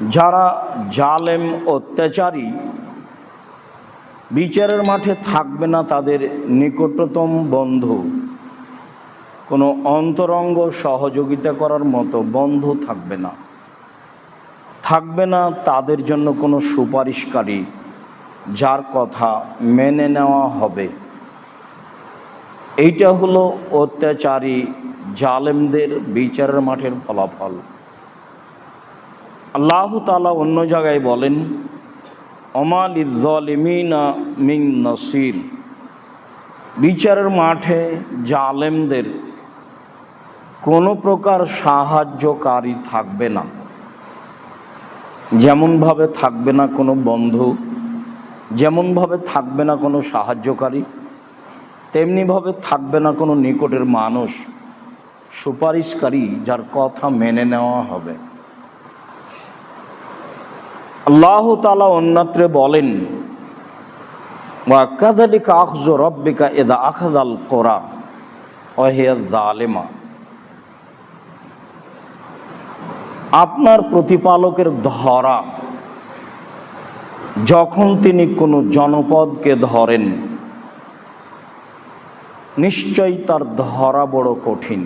যারা জালেম অত্যাচারী, বিচারের মাঠে থাকবে না তাদের নিকটতম বন্ধু। কোনো অন্তরঙ্গ সহযোগিতা করার মতো বন্ধু থাকবে না। থাকবে না তাদের জন্য কোনো সুপারিশকারী, যার কথা মেনে নেওয়া হবে। এইটা হলো অত্যাচারী জালেমদের বিচারের মাঠের ফলাফল। আল্লাহ তালা অন্য জায়গায় বলেন অমাল ইজলিমিনা মিং নসির। বিচারের মাঠে জালেমদের কোনো প্রকার সাহায্যকারী থাকবে না। যেমনভাবে থাকবে না কোনো বন্ধু, যেমনভাবে থাকবে না কোনো সাহায্যকারী, তেমনিভাবে থাকবে না কোনো নিকটের মানুষ, সুপারিশকারী যার কথা মেনে নেওয়া হবে। আল্লাহ তালা অন্যত্রে বলেন কোরা অহেয়া জালেমা আপনার প্রতিপালকের ধরা, যখন তিনি কোনো জনপদকে ধরেন, নিশ্চয়ই তার ধরা বড় কঠিন।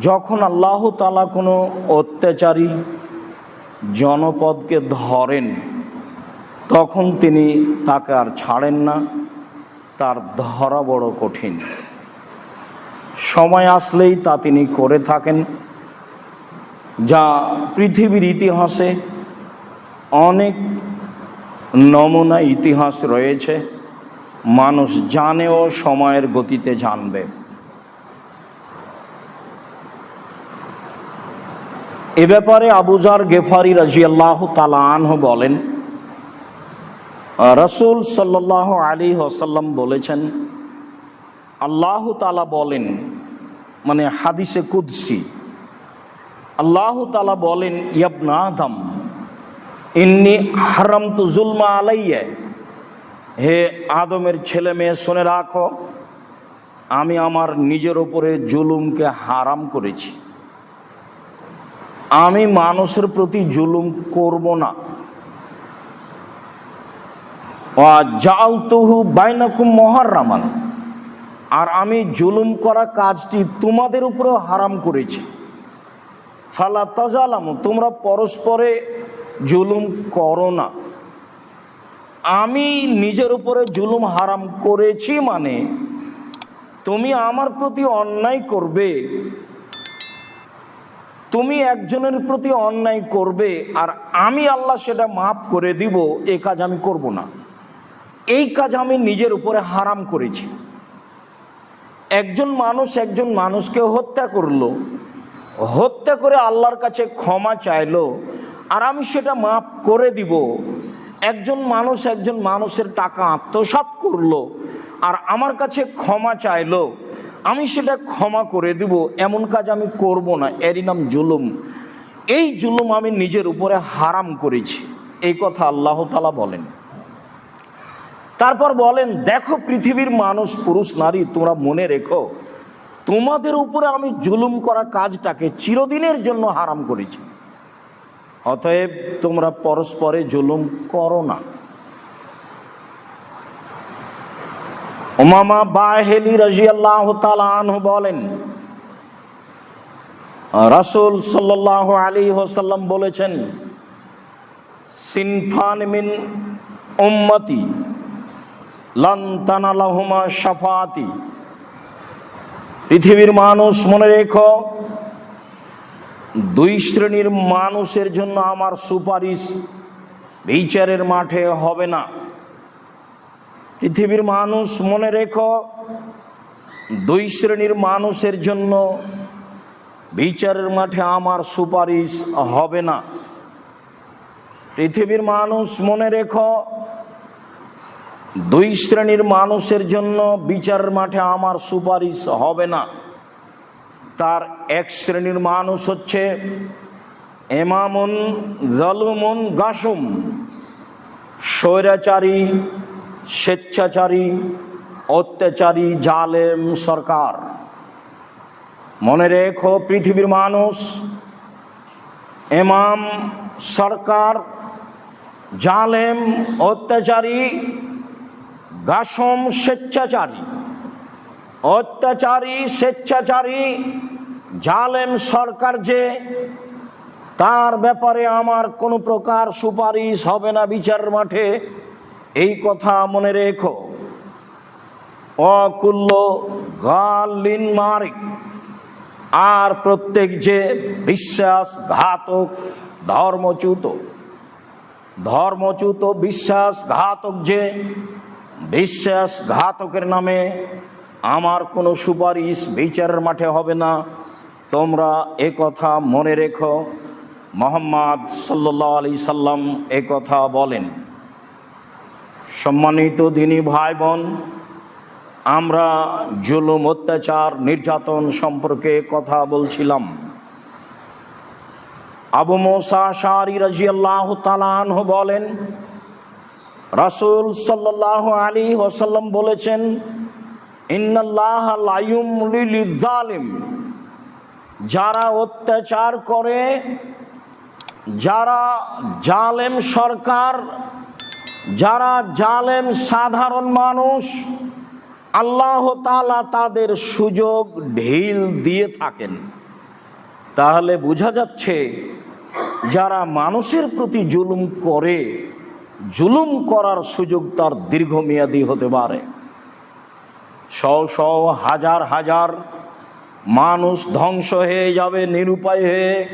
যখন আল্লাহ তালা কোনো অত্যাচারী জনপদকে ধরেন, তখন তিনি তাকে আর ছাড়েন না, তার ধরা বড় কঠিন। সময় আসলেই তা তিনি করে থাকেন, যা পৃথিবীর ইতিহাসে অনেক নমুনা ইতিহাস রয়েছে। মানুষ জানেও সময়ের গতিতে জানবে। এ ব্যাপারে আবুজার গেফারি রাজিয়াল্লাহ তালাহ বলেন, রসুল সাল্লাহ আলী ওসাল্লাম বলেছেন, আল্লাহ তালা বলেন মানে হাদিসে কুদ্সি, আল্লাহ তালা বলেন, ইয়াবনা আদম, ইন্নি হারাম তু জুলমা আলাইয়া, হে আদমের ছেলে মেয়ে শুনে রাখো, আমি আমার নিজের ওপরে জুলুমকে হারাম করেছি। আমি মানুষের প্রতি জুলুম করব না। মহারামান আর আমি জুলুম করা কাজটি তোমাদের উপরেও হারাম করেছি। ফালা তাজালাম, তোমরা পরস্পরে জুলুম করো না। আমি নিজের উপরে জুলুম হারাম করেছি মানে তুমি আমার প্রতি অন্যায় করবে। তুমি একজনের প্রতি অন্যায় করবে আর আমি আল্লাহ সেটা মাফ করে দিব, এ কাজ আমি করব না। এই কাজ আমি নিজের উপরে হারাম করেছি। একজন মানুষ একজন মানুষকে হত্যা করল, হত্যা করে আল্লাহর কাছে ক্ষমা চাইলো, আর আমি সেটা মাফ করে দিব। একজন মানুষ একজন মানুষের টাকা আত্মসাত করল, আর আমার কাছে ক্ষমা চাইলো। আমি সেটা ক্ষমা করে দিব, এমন কাজ আমি করব না। এরই নাম জুলুম। এই জুলুম আমি নিজের উপরে হারাম করেছি। এই কথা আল্লাহ তালা বলেন। তারপর বলেন, দেখো পৃথিবীর মানুষ, পুরুষ, নারী, তোমরা মনে রেখো, তোমাদের উপরে আমি জুলুম করা কাজটাকে চিরদিনের জন্য হারাম করেছি। অতএব তোমরা পরস্পরে জুলুম করো না। ওমামা বাহেলি রাজিয়াল্লাহ তালাহ বলেন, রাসুল সাল্লাহ আলী হোসাল্লাম বলেছেন, সিনফান মিন উম্মতি লন্তানালাহুমা সাফাতি পৃথিবীর মানুষ মনে রেখো, দুই শ্রেণির মানুষের জন্য আমার সুপারিশ বিচারের মাঠে হবে না। পৃথিবীর মানুষ মনে রেখো, দুই শ্রেণির মানুষের জন্য বিচারের মাঠে আমার সুপারিশ হবে না। পৃথিবীর মানুষ মনে রেখো, দুই শ্রেণির মানুষের জন্য বিচারের মাঠে আমার সুপারিশ হবে না। তার এক শ্রেণির মানুষ হচ্ছে এমামুন, জালুমুন, গাসুম, স্বৈরাচারী স্বেচ্ছাচারী, অত্যাচারী, জালেম সরকার। মনে রেখো পৃথিবীর মানুষ, এমাম, সরকার, জালেম, অত্যাচারী, গাসম স্বেচ্ছাচারী, অত্যাচারী, স্বেচ্ছাচারী, জালেম সরকার যে, তার ব্যাপারে আমার কোনো প্রকার সুপারিশ হবে না বিচার মাঠে। এই কথা মনে রেখো। অকুল্য গালিন মারিক। আর প্রত্যেক যে বিশ্বাসঘাতক, ধর্মচ্যুত ধর্মচ্যুত বিশ্বাসঘাতক যে বিশ্বাসঘাতকের নামে আমার কোনো সুপারিশ বিচারের মাঠে হবে না, তোমরা এ কথা মনে রেখো। মোহাম্মদ সাল্লাহ আলি সাল্লাম এ কথা বলেন। সম্মানিত দিনী ভাই বোন আমরা জুলুম, অত্যাচার, নির্যাতন সম্পর্কে কথা বলছিলাম। আবু মোসা শারি রাজিয়াল্লাহ তালাহ বলেন, রাসুল সাল্লাহ আলী ওসাল্লাম বলেছেন, ইন্নাল্লাহ যারা অত্যাচার করে, যারা জালেম সরকার যারা জালেম, সাধারণ মানুষ, আল্লাহ তালা তাদের সুযোগ ঢিল দিয়ে থাকেন। তাহলে বোঝা যাচ্ছে, যারা মানুষের প্রতি জুলুম করে, জুলুম করার সুযোগ তার দীর্ঘমেয়াদী হতে পারে। শ শ হাজার হাজার মানুষ ধ্বংস হয়ে যাবে, নিরুপায় হয়ে।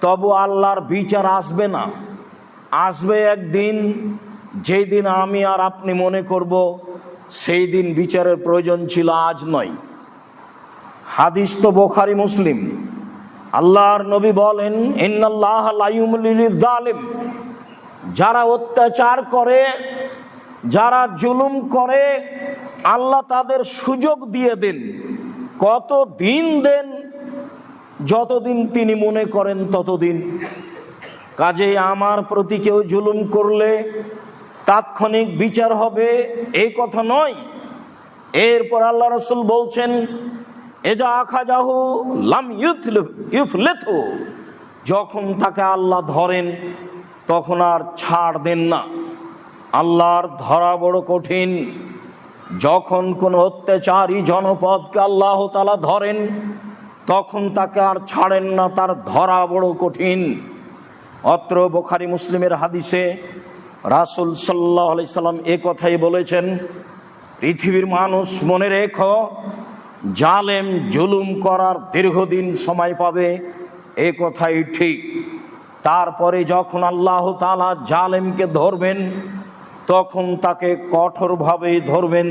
তবু আল্লাহর বিচার আসবে না। আসবে একদিন যেই দিন আমি আর আপনি মনে করব, সেই দিন বিচারের প্রয়োজন ছিল আজ নয়। হাদিস তো বোখারি মুসলিম। আল্লাহর নবী বলেন, ইন্নাল্লাহ যারা অত্যাচার করে, যারা জুলুম করে, আল্লাহ তাদের সুযোগ দিয়ে দেন। কত দিন দেন, যতদিন তিনি মনে করেন ততদিন। কাজে আমার প্রতি কেউ জুলুম করলে তাৎক্ষণিক বিচার হবে, এই কথা নয়। এরপর আল্লাহ রসুল বলছেন, এজা আখাজাহু লাম ইউফলেথু। যখন তাকে আল্লাহ ধরেন, তখন আর ছাড় দেন না। আল্লাহর ধরা বড় কঠিন। যখন কোনো অত্যাচারী জনপদকে আল্লাহ তালা ধরেন, তখন তাকে আর ছাড়েন না, তার ধরা বড় কঠিন। অত্র বোখারি মুসলিমের হাদিসে রাসুল সাল্লাহ সাল্লাম এ কথাই বলেছেন, পৃথিবীর মানুষ মনে রেখো, জালেম জুলুম করার দীর্ঘদিন সময় পাবে, এ কথাই ঠিক। তারপরে যখন আল্লাহ তালা জালেমকে ধরবেন, তখন তাকে কঠোরভাবে ধরবেন,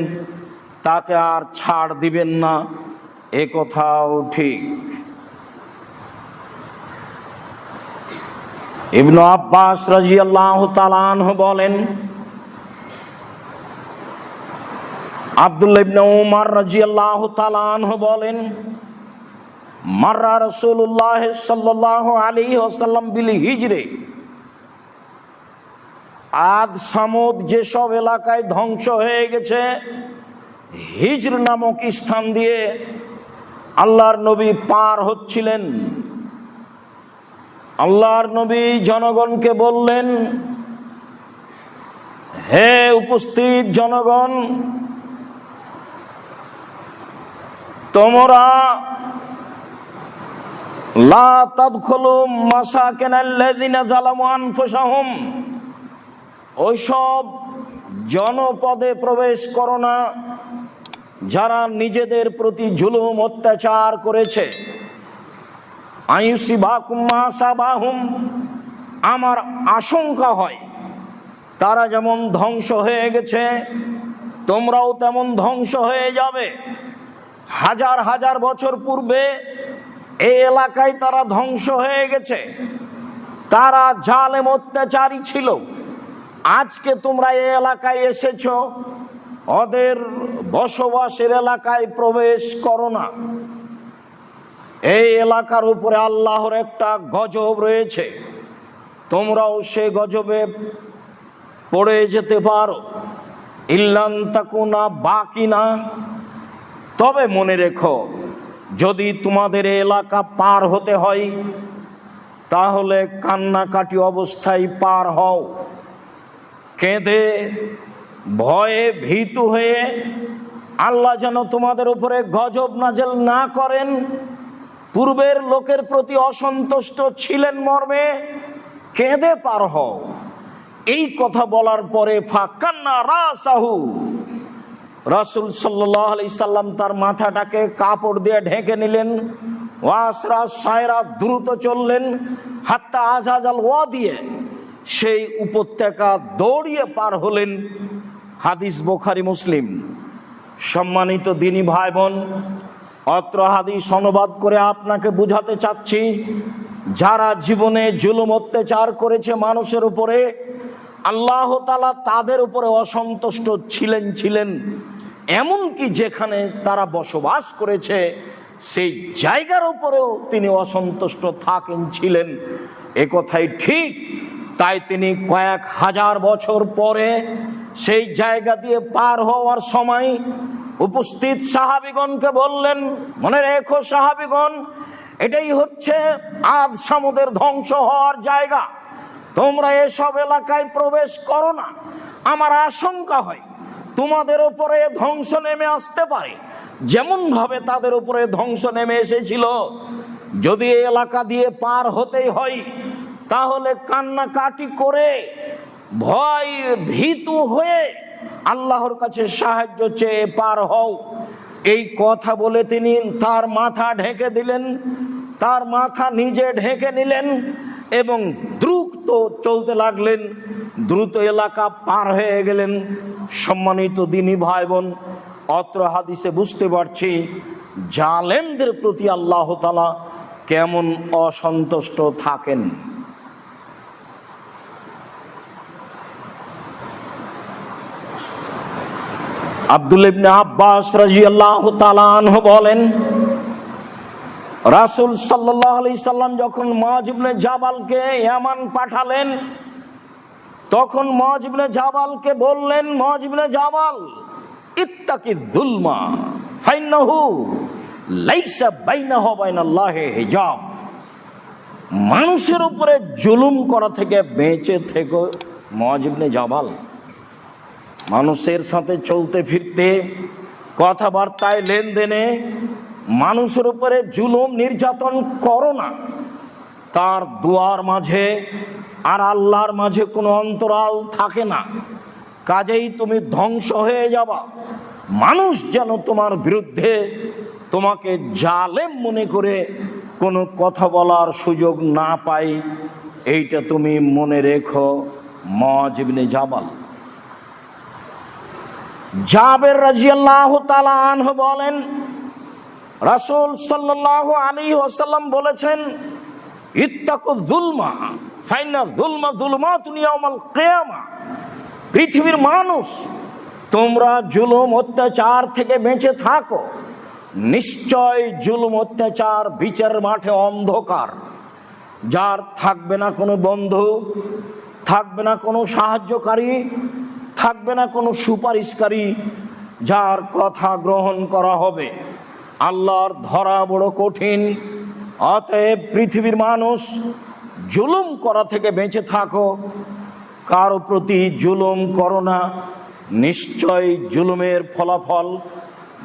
তাকে আর ছাড় দিবেন না, এ কথাও ঠিক। ইবনু আব্বাস রাজি আল্লাহ তালান বলেন, আবদুল্লাহ ইবনে উমার রাজি আল্লাহ তালান বলেন মার্রা রসুল্লাহ সাল্লাহ আলী ওসাল্লাম বিল হিজরে। আদ সামুদ যেসব এলাকায় ধ্বংস হয়ে গেছে, হিজর নামক স্থান দিয়ে আল্লাহর নবী পার হচ্ছিলেন। আল্লাহর নবী জনগণকে বললেন, হে উপস্থিত জনগণ, তোমরা লা তাদখুলু মাসাকিনাল্লাযিনা যালামু আনফুসাহুম, ওইসব জনপদে প্রবেশ করো না, যারা নিজেদের প্রতি জুলুম, অত্যাচার করেছে। আয়ুসি বাহুম আমার আশঙ্কা হয়, তারা যেমন ধ্বংস হয়ে গেছে, তোমরাও তেমন ধ্বংস হয়ে যাবে। হাজার হাজার বছর পূর্বে এই এলাকায় তারা ধ্বংস হয়ে গেছে। তারা জালেম অত্যাচারী ছিল। আজকে তোমরা এই এলাকায় এসেছ, ওদের বসবাসের এলাকায় প্রবেশ করো না। এই এলাকার উপরে আল্লাহর একটা গজব রয়েছে। তোমরাও সে গজবে পড়ে যেতে পারো। ইল্লান তাকুনা বাকি না তবে মনে রেখো, যদি তোমাদের এলাকা পার হতে হয়, তাহলে কান্নাকাটি অবস্থায় পার হও। কেঁদে, ভয়ে ভীতু হয়ে আল্লাহ যেন তোমাদের উপরে গজব নাজেল না করেন পূর্বের লোকের প্রতি অসন্তুষ্ট ছিলেন মর্মে কেঁদে পার হও। এই কথা বলার পরে রাসুল সাল্লাম তার মাথাটাকে কাপড় দিয়ে ঢেকে নিলেন। ওয়াসরা সায়রা দ্রুত চললেন, হাত্তা আজাজাল ওয়া দিয়ে সেই উপত্যকা দৌড়িয়ে পার হলেন। হাদিস বোখারি মুসলিম। সম্মানিত দিনী ভাই বোন অত্র হাদিস অনুবাদ করে আপনাকে বুঝাতে চাচ্ছি, যারা জীবনে জুলুম অত্যাচার করেছে মানুষের উপরে, আল্লাহ তালা তাদের উপরে অসন্তুষ্ট ছিলেন ছিলেন। এমনকি যেখানে তারা বসবাস করেছে, সেই জায়গার উপরেও তিনি অসন্তুষ্ট থাকেন, ছিলেন। এ কথাই ঠিক, তাই তিনি কয়েক হাজার বছর পরে সেই জায়গা দিয়ে পার হওয়ার সময় উপস্থিত সাহাবিগণকে বললেন, মনে রেখো সাহাবিগণ, এটাই হচ্ছে আদ সামুদের ধ্বংস হওয়ার জায়গা। তোমরা এসব এলাকায় প্রবেশ করো না। আমার আশঙ্কা হয় তোমাদের উপরে ধ্বংস নেমে আসতে পারে। যেমনভাবে তাদের উপরে ধ্বংস নেমে এসেছিল, যদি এলাকা দিয়ে পার হতেই হয়, তাহলে কান্নাকাটি করে ভয় ভীতু হয়ে আল্লাহর কাছে সাহায্য চেয়ে পার হও। এই কথা বলে তিনি তার মাথা ঢেকে দিলেন, তার মাথা নিজে ঢেকে নিলেন এবং দ্রুত চলতে লাগলেন, দ্রুত এলাকা পার হয়ে গেলেন। সম্মানিত দিনী ভাই বোন অত্র হাদিসে বুঝতে পারছি জালেমদের প্রতি আল্লাহ তালা কেমন অসন্তুষ্ট থাকেন। আব্দুল ইবনে আব্বাস তাআলা আনহু বলেন, রাসূল সাল্লাম যখন মুআজ ইবনে জাবালকে ইয়ামান পাঠালেন, তখন মুআজ ইবনে জাবালকে বললেন মুআজ ইবনে জাবাল, ইত্তাকি যুলমা, ফাইন্নাহু লাইসা বাইনাহু ওয়া বাইনাল্লাহি হিজাব। মানুষের উপরে জুলুম করা থেকে বেঁচে থেকো মুআজ ইবনে জাবাল। মানুষের সাথে চলতে ফিরতে, কথাবার্তায় লেনদেনে মানুষের উপরে জুলুম নির্যাতন করো না। তার দুয়ার মাঝে আর আল্লাহর মাঝে কোনো অন্তরাল থাকে না। কাজেই তুমি ধ্বংস হয়ে যাবা। মানুষ যেন তোমার বিরুদ্ধে তোমাকে জালেম মনে করে কোনো কথা বলার সুযোগ না পাই এইটা তুমি মনে রেখো। মজিবনে জাবাল। জাবের রাজিয়াল্লাহ তালা আনহ বলেন, রাসূল সাল্লাল্লাহু আলাইহি ওয়াসাল্লাম বলেছেন, ইত্তাকু যুলমা ফাইনা যুলমা যুলমাতুন ইয়াউমাল কিয়ামা। পৃথিবীর মানুষ, তোমরা জুলুম অত্যাচার থেকে বেঁচে থাকো। নিশ্চয় জুলুম অত্যাচার বিচার মাঠে অন্ধকার। যার থাকবে না কোনো বন্ধু, থাকবে না কোনো সাহায্যকারী থাকবে না কোনো সুপারিশকারী যার কথা গ্রহণ করা হবে। আল্লাহর ধরা বড় কঠিন। অতএব পৃথিবীর মানুষ জুলুম করা থেকে বেঁচে থাকো। কারও প্রতি জুলুম করো না। নিশ্চয় জুলুমের ফলাফল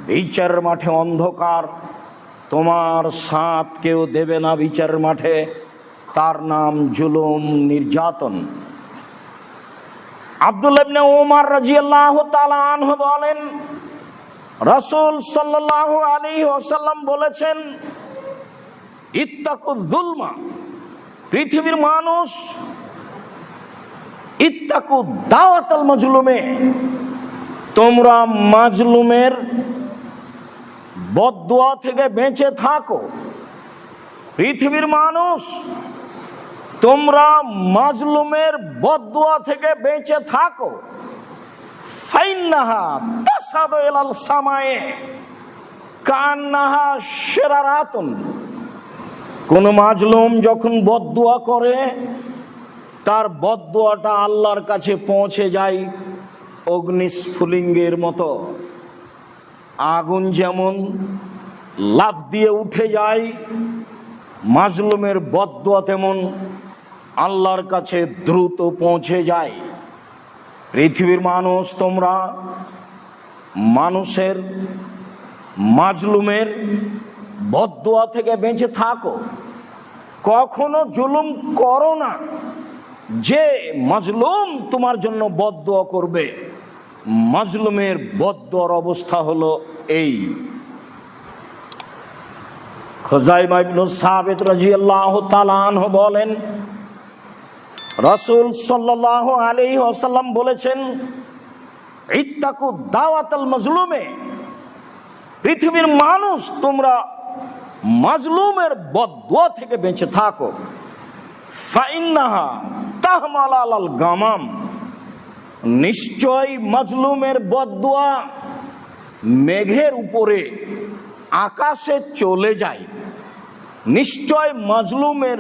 বিচার মাঠে অন্ধকার। তোমার সাথ কেউ দেবে না বিচারের মাঠে। তার নাম জুলুম নির্যাতন। আব্দুল্লাহ ইবনে ওমর রাদিয়াল্লাহু তাআলা আনহু বলেন, রাসূল সাল্লাল্লাহু আলাইহি ওয়াসাল্লাম বলেছেন ইত্তাকু যুলমা, পৃথিবীর মানুষ ইত্তাকু দাওয়াতাল মজলুমে, তোমরা মাজলুমের বদদুয়া থেকে বেঁচে থাকো। পৃথিবীর মানুষ তোমরা মাজলুমের বদুয়া থেকে বেঁচে থাকো। ইলাল সামায়ে। কোন মাজলুম যখন বদুয়া করে, তার বদুয়াটা আল্লাহর কাছে পৌঁছে যায় অগ্নিস্ফুলিঙ্গের মতো। আগুন যেমন লাফ দিয়ে উঠে যায়, মাজলুমের বদুয়া তেমন আল্লাহর কাছে দ্রুত পৌঁছে যায়। পৃথিবীর মানুষ তোমরা মানুষের মাজলুমের বদুয়া থেকে বেঁচে থাকো। কখনো জুলুম করো না। যে মাজলুম তোমার জন্য বদুয়া করবে, মাজলুমের বদুয়ার অবস্থা হলো এই। খোজাইমা ইবনু সাবিত রাদিয়াল্লাহু তাআলা আনহু বলেন রাসূল সাল্লাল্লাহু আলাইহি ওয়াসাল্লাম বলেছেন, ইত্তাকু দাওয়াতাল মাজলুমে। পৃথিবীর মানুষ, তোমরা মাজলুমের বদুয়া থেকে বেঁচে থাকো। ফাইন্নাহা তাহমাল আলাল গামাম। নিশ্চয় মাজলুমের বদুয়া মেঘের উপরে, আকাশে চলে যায়। নিশ্চয় মাজলুমের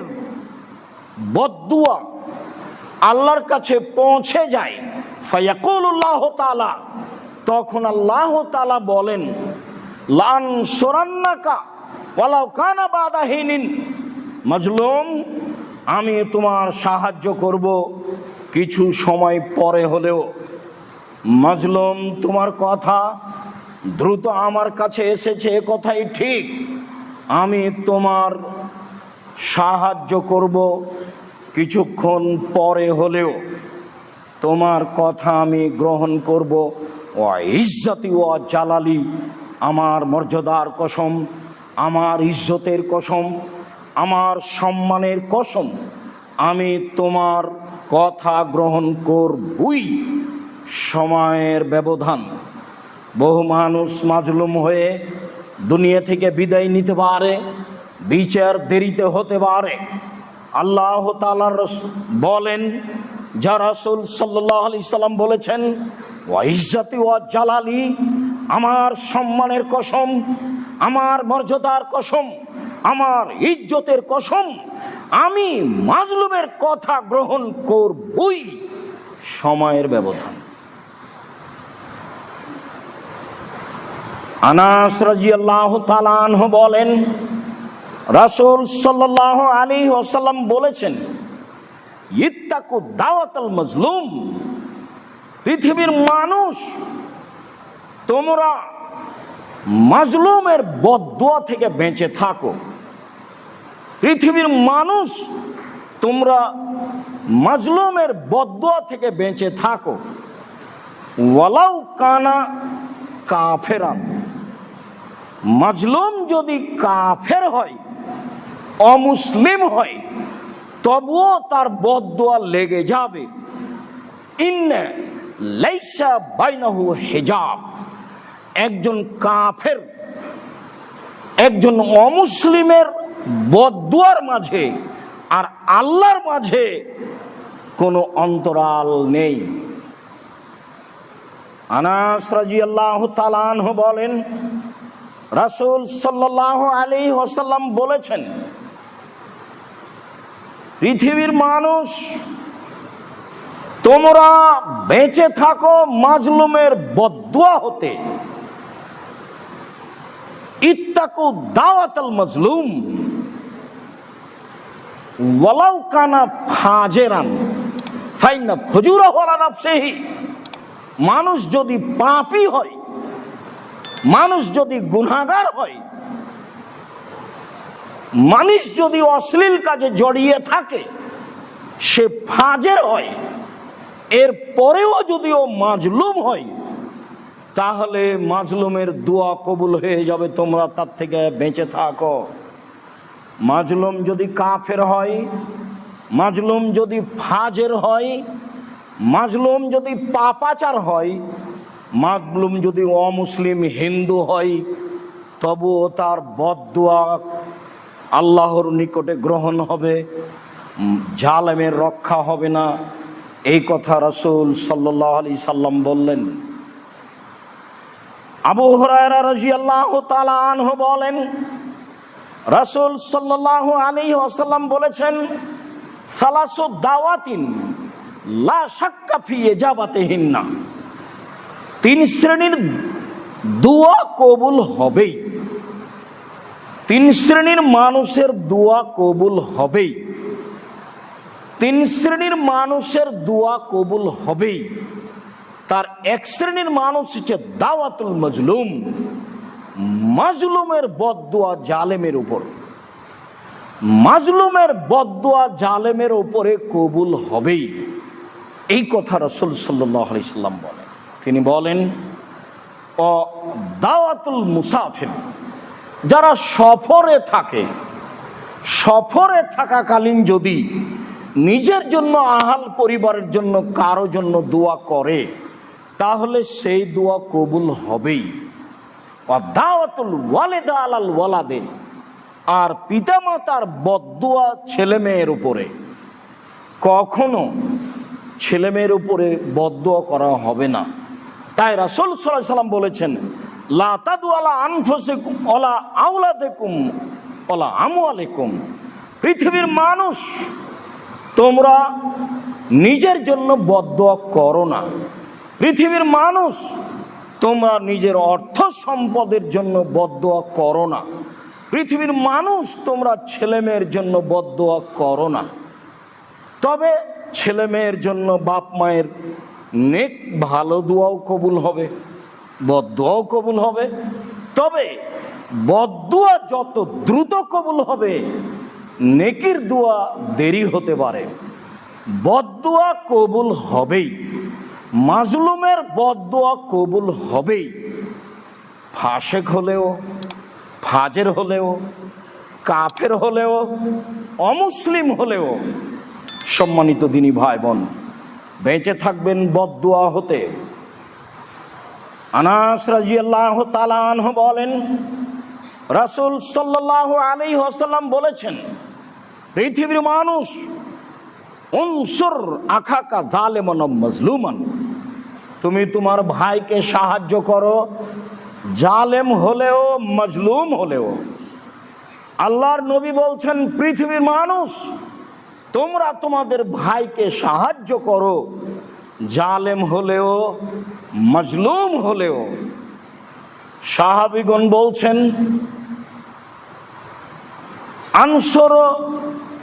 বদুয়া আল্লাহর কাছে পৌঁছে যায়। তালা তখন আল্লাহ তালা বলেন, লান কানা মাজলুম, আমি তোমার সাহায্য করব কিছু সময় পরে হলেও। মাজলুম, তোমার কথা দ্রুত আমার কাছে এসেছে, এ কথাই ঠিক। আমি তোমার সাহায্য করব কিছুক্ষণ পরে হলেও তোমার কথা আমি গ্রহণ করব। ও ইজ্জতি ও জালালি, আমার মর্যাদার কসম, আমার ইজ্জতের কসম, আমার সম্মানের কসম, আমি তোমার কথা গ্রহণ করবই। সময়ের ব্যবধান। বহু মানুষ মাজলুম হয়ে দুনিয়া থেকে বিদায় নিতে পারে, বিচার দেরিতে হতে পারে। আল্লাহ তালার বলেন, যা রাসুল সাল্লাম বলেছেন জালালি, আমার সম্মানের কসম, আমার মর্যাদার কসম, আমার ইজ্জতের কসম, আমি মাজলুমের কথা গ্রহণ করবই সময়ের ব্যবধান। আনাস রাজিয়াল্লাহ তালানহ বলেন রাসূল সাল্লাহ আলী ওসাল্লাম বলেছেন, ইত্তাকু মজলুম। পৃথিবীর মানুষ, তোমরা মাজলুমের বদুয়া থেকে বেঁচে থাকো। পৃথিবীর মানুষ, তোমরা মাজলুমের বদুয়া থেকে বেঁচে থাকো। ওয়ালাউ কানা কাফেরান। মাজলুম যদি কাফের হয় অমুসলিম হয়, তবুও তার বদুয়া লেগে যাবে। ইন্নে হেজাব। একজন কাফের, একজন অমুসলিমের বদুয়ার মাঝে আর আল্লাহর মাঝে কোনো অন্তরাল নেই। আনাস রাজিয়াল্লাহু তালানহ বলেন, রাসূল সাল্লাল্লাহু আলাইহি ওয়াসাল্লাম বলেছেন পৃথিবীর মানুষ, তোমরা বেঁচে থাকো মাজলুমের বদুয়া হতে। ইত্তাকু দাওয়াতাল মাজলুম। ওয়ালাউ কানা ফাজেরান ফাইনা ফজুরা হলা নাফসিহি। মানুষ যদি পাপী হয়, মানুষ যদি গুনাগার হয় মানুষ যদি অশ্লীল কাজে জড়িয়ে থাকে, সে ফাজের হয়। এর পরেও যদি ও মাজলুম হয়, তাহলে মাজলুমের দোয়া কবুল হয়ে যাবে তোমরা তার থেকে বেঁচে থাকো। মাজলুম যদি কাফের হয়, মাজলুম যদি ফাজের হয়, মাজলুম যদি পাপাচার হয়, মাজলুম যদি অমুসলিম হিন্দু হয়, তবুও তার বদুয়া আল্লাহর নিকটে গ্রহণ হবে জালেমের রক্ষা হবে না। এই কথা রসুল সাল্লাহ আলি সাল্লাম বললেন। আবু হরায়রা রাজি আল্লাহ আনহ বলেন, রাসূল সাল্লাহ আলী আসাল্লাম বলেছেন, সালাসু দাওয়াতিন লা সাক্কা যাবাতেহীন না তিন শ্রেণির দোয়া কবুল হবেই। তিন শ্রেণির মানুষের দোয়া কবুল হবেই। তিন শ্রেণির মানুষের দোয়া কবুল হবেই। তার এক শ্রেণির মানুষ হচ্ছে দাওয়াতুল মজলুম। মাজলুমের বদদোয়া জালেমের উপর। মাজলুমের বদদোয়া জালেমের উপরে কবুল হবেই। এই কথা রসুল সাল্লাহ আলি সাল্লাম বলেন। তিনি বলেন ও দাওয়াতুল মুসাফির। যারা সফরে থাকে, সফরে থাকাকালীন যদি নিজের জন্য আহাল পরিবারের জন্য কারও জন্য দোয়া করে, তাহলে সেই দোয়া কবুল হবেই। দাওয়াতুল ওয়ালেদা আলাল ওয়ালাদে। আর পিতামাতার বদুয়া ছেলে মেয়ের উপরে। কখনো ছেলে মেয়ের উপরে বদুয়া করা হবে না। তাই রাসুল সাল্লাহ সাল্লাম বলেছেন পৃথিবীর মানুষ, তোমরা নিজের জন্য বদুয়া করো না। পৃথিবীর মানুষ, তোমরা নিজের অর্থ সম্পদের জন্য বদোয়া করো না। পৃথিবীর মানুষ, তোমরা ছেলে মেয়ের জন্য বদোয়া করো না। তবে ছেলে মেয়ের জন্য বাপ মায়ের নেক ভালো দোয়াও কবুল হবে। বদোয়াও কবুল হবে। তবে বদুয়া যত দ্রুত কবুল হবে, নেকির দোয়া দেরি হতে পারে। বদুয়া কবুল হবেই। মাজলুমের বদোয়া কবুল হবেই। ফাঁসেক হলেও, ফাজের হলেও, কাফের হলেও, অমুসলিম হলেও, সম্মানিত দিনী ভাই বোন, বেঁচে থাকবেন বদোয়া হতে। আনাস রাজিয়াল্লাহ তালানহ বলেন, রাসুল সাল্লাহ আলী হাসাল্লাম বলেছেন, পৃথিবীর মানুষ, উনসুর আখাকা জালেমন মজলুমান, তুমি তোমার ভাইকে সাহায্য করো, জালেম হলেও, মজলুম হলেও। আল্লাহর নবী বলছেন, পৃথিবীর মানুষ, তোমরা তোমাদের ভাইকে সাহায্য করো জালেম হলেও, মজলুম হলেও। সাহাবিগণ বলছেন, আনসর,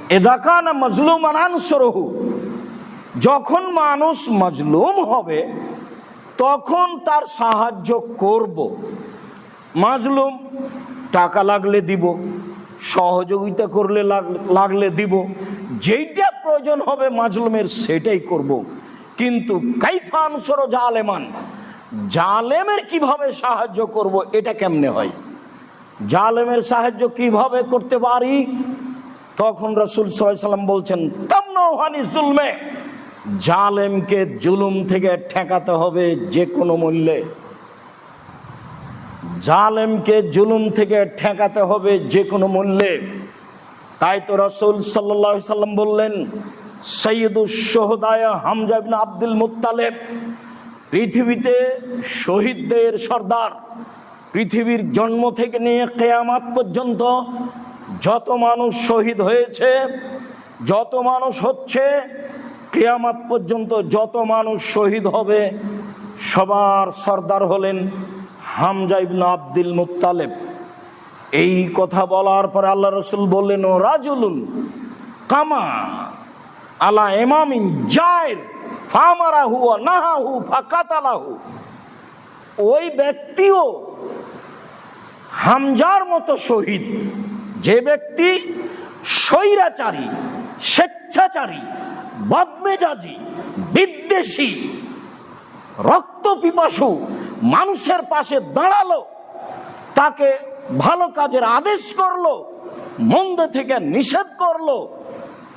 এদাকানা মজলুম আর আনসরহু। যখন মানুষ মজলুম হবে, তখন তার সাহায্য করব। মাজলুম, টাকা লাগলে দিব, সহযোগিতা করলে লাগলে দিব। যেইটা প্রয়োজন হবে মাজলুমের, সেটাই করব। কিন্তু কাইফা আনসর জালেমান। জালেমের কীভাবে সাহায্য করব এটা কেমনে হয়? জালেমের সাহায্য কীভাবে করতে পারি? তখন রসুল সাল্লাম বলছেন তামনাহানি জুলমে। জালেমকে জুলুম থেকে ঠেকাতে হবে যে কোনো মূল্যে। জালেমকে জুলুম থেকে ঠেকাতে হবে যে কোনো মূল্যে। তাই তো রসুল সাল্লাহ সাল্লাম বললেন সৈয়দুস সোহদায় হামজাবিন আব্দুল মুতালেব পৃথিবীতে শহীদদের সর্দার, পৃথিবীর জন্ম থেকে নিয়ে কেয়ামাত পর্যন্ত যত মানুষ শহীদ হয়েছে, যত মানুষ হচ্ছে, কেয়ামাত পর্যন্ত যত মানুষ শহীদ হবে, সবার সর্দার হলেন হামজা ইবনে আব্দুল মুতালেব এই কথা বলার পরে আল্লাহ রসুল বললেন, ও রাজুলুন, কামা আলা এমামিন জায়ের, ফামারাহু নাহাহু ফাকাতালাহু। ওই ব্যক্তিও হামজার মতো শহীদ। যে ব্যক্তি স্বৈরাচারী, স্বেচ্ছাচারী, বদমেজাজি, বিদ্বেষী, রক্ত পিপাসু মানুষের পাশে দাঁড়াল, তাকে ভালো কাজের আদেশ করল, মন্দ থেকে নিষেধ করল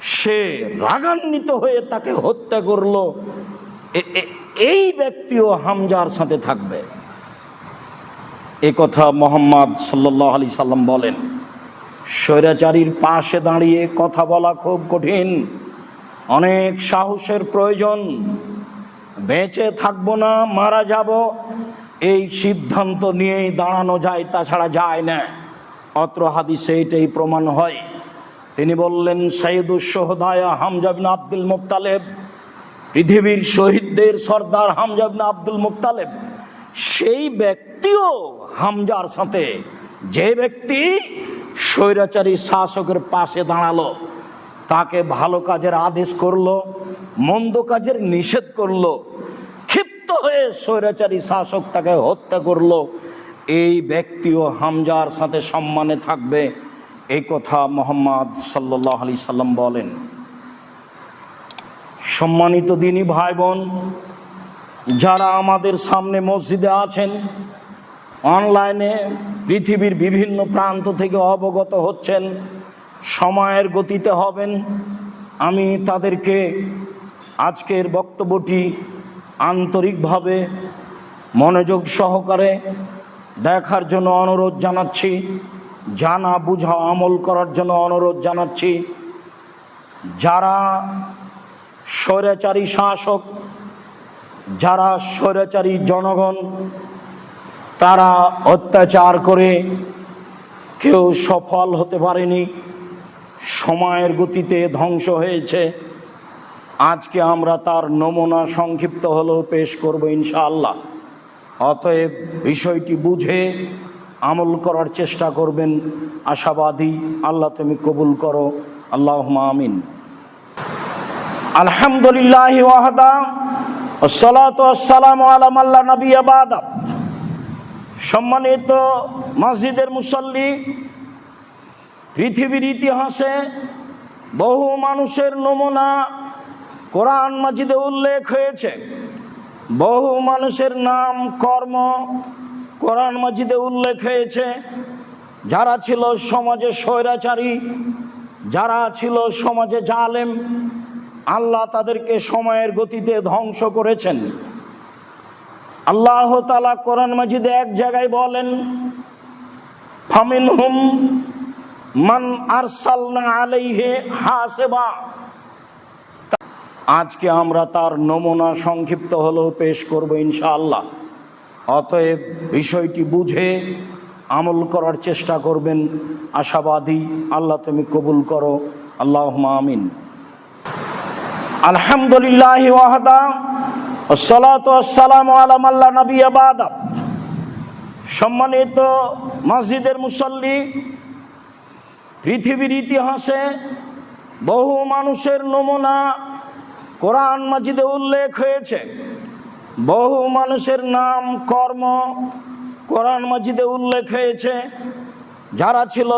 সে রাগান্বিত হয়ে তাকে হত্যা করল। এই ব্যক্তিও হামজার সাথে থাকবে। এ কথা মোহাম্মদ সাল্লাহ আলি সাল্লাম বলেন, স্বৈরাচারীর পাশে দাঁড়িয়ে কথা বলা খুব কঠিন। অনেক সাহসের প্রয়োজন। বেঁচে থাকব না, মারা যাব। এই সিদ্ধান্ত নিয়েই দাঁড়ানো যায়, তাছাড়া যায় না। অত্র হাদিসে এটাই প্রমাণ হয়। তিনি বললেন, সাইদুস সোহদায়া হামজাবিন আব্দুল মুক্তালেব পৃথিবীর শহীদদের সর্দার হামজাবিন আব্দুল মুক্তালেব সেই ব্যক্তিও হামজার সাথে। যে ব্যক্তি স্বৈরাচারী শাসকের পাশে দাঁড়াল, তাকে ভালো কাজের আদেশ করল, মন্দ কাজের নিষেধ করল, ক্ষিপ্ত হয়ে স্বৈরাচারী শাসক তাকে হত্যা করল, এই ব্যক্তিও হামজার সাথে সম্মানে থাকবে। এই কথা মোহাম্মদ সাল্লাহ আলি সাল্লাম বলেন। সম্মানিত দিনী ভাই বোন যারা আমাদের সামনে মসজিদে আছেন, অনলাইনে পৃথিবীর বিভিন্ন প্রান্ত থেকে অবগত হচ্ছেন, সময়ের গতিতে হবেন, আমি তাদেরকে আজকের বক্তব্যটি আন্তরিকভাবে মনোযোগ সহকারে দেখার জন্য অনুরোধ জানাচ্ছি। জানা, বুঝা, আমল করার জন্য অনুরোধ জানাচ্ছি। যারা স্বৈরাচারী শাসক, যারা স্বৈরাচারী জনগণ, তারা অত্যাচার করে কেউ সফল হতে পারেনি, সময়ের গতিতে ধ্বংস হয়েছে। আজকে আমরা তার নমুনা সংক্ষিপ্ত হলেও পেশ করব ইনশাআল্লাহ। অতএব বিষয়টি বুঝে আমল করার চেষ্টা করবেন। আশাবাদী আল্লাহ তুমি কবুল করো। আল্লাহ আমিন। আলহামদুলিল্লাহ ওয়াহদা সালাম আলাম আল্লাহ নবী আবাদা সম্মানিত মসজিদের মুসল্লি, পৃথিবীর ইতিহাসে বহু মানুষের নমুনা কোরআন মাজিদে উল্লেখ হয়েছে। বহু মানুষের নাম, কর্ম কোরআন মাজিদে উল্লেখ হয়েছে, যারা ছিল সমাজে স্বৈরাচারী, যারা ছিল সমাজে জালেম, আল্লাহ তাদেরকে সময়ের গতিতে ধ্বংস করেছেন। আল্লাহ তালা কোরআন মাজিদে এক জায়গায় বলেন ফামিন হুম মান আরসালনা আলাইহে হাসেবা। আজকে আমরা তার নমুনা সংক্ষিপ্ত হলেও পেশ করব ইনশাআল্লাহ। অতএব বিষয়টি বুঝে আমল করার চেষ্টা করবেন। আশাবাদী আল্লাহ তুমি কবুল করো। আল্লাহ আমিন। আলহামদুলিল্লাহ ওয়াহদা সালাম আলাম আল্লাহ নবী আবাদা সম্মানিত মসজিদের মুসল্লি, পৃথিবীর ইতিহাসে বহু মানুষের নমুনা কোরআন মাজিদে উল্লেখ হয়েছে। বহু মানুষের নাম কর্ম কোরআন মসজিদে উল্লেখ হয়েছে। যারা ছিল